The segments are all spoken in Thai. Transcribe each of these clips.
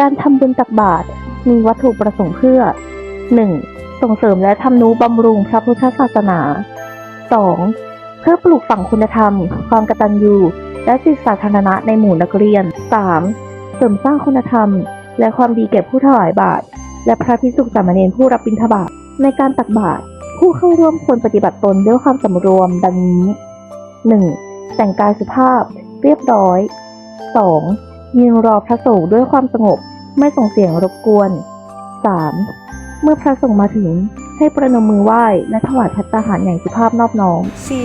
การทำบุญตักบาตรมีวัตถุประสงค์เพื่อ 1. ส่งเสริมและทำนุบำรุงพระพุทธศาสนา 2. เพื่อปลูกฝังคุณธรรม ความกตัญญูและจิตสาธารณะในหมู่นักเรียน 3. เสริมสร้างคุณธรรม และความดีแก่ผู้ถวายบาตรและพระภิกษุสามเณรผู้รับบิณฑบาตในการตักบาตรผู้เข้าร่วมควรปฏิบัติตนด้วยความสำรวมดังนี้ 1. แต่งกายสุภาพ เรียบร้อย 2. ยืนรอพระสงฆ์ด้วยความสงบ ไม่ส่งเสียงรบกวน 3. เมื่อพระสงฆ์มาถึงให้ประนมมือไหว้และถวายพัตตาหารอย่างสุภาพนอบน้อม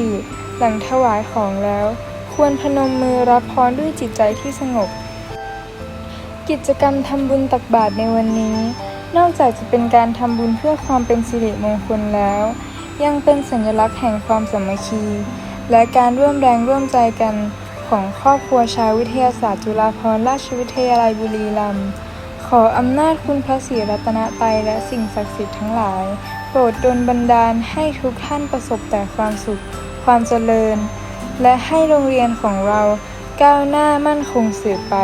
4. หลังถวายของแล้ว ควรพนมมือรับพรด้วยจิตใจที่สงบ กิจกรรมทำบุญตักบาตรในวันนี้ นอกจากจะเป็นการทำบุญเพื่อความเป็นสิริมงคลแล้ว ยังเป็นสัญลักษณ์แห่งความสามัคคี และการร่วมแรงร่วมใจกันของครอบครัวชาววิทยาศาสตร์จุฬาภรณราชวิทยาลัยบุรีรัมย์ ขออำนาจคุณพระศรีรัตนตรัยและสิ่งศักดิ์สิทธิ์ทั้งหลาย โปรดดลบันดาลให้ทุกท่านประสบแต่ความสุข ความเจริญ และให้โรงเรียนของเราก้าวหน้ามั่นคงสืบไป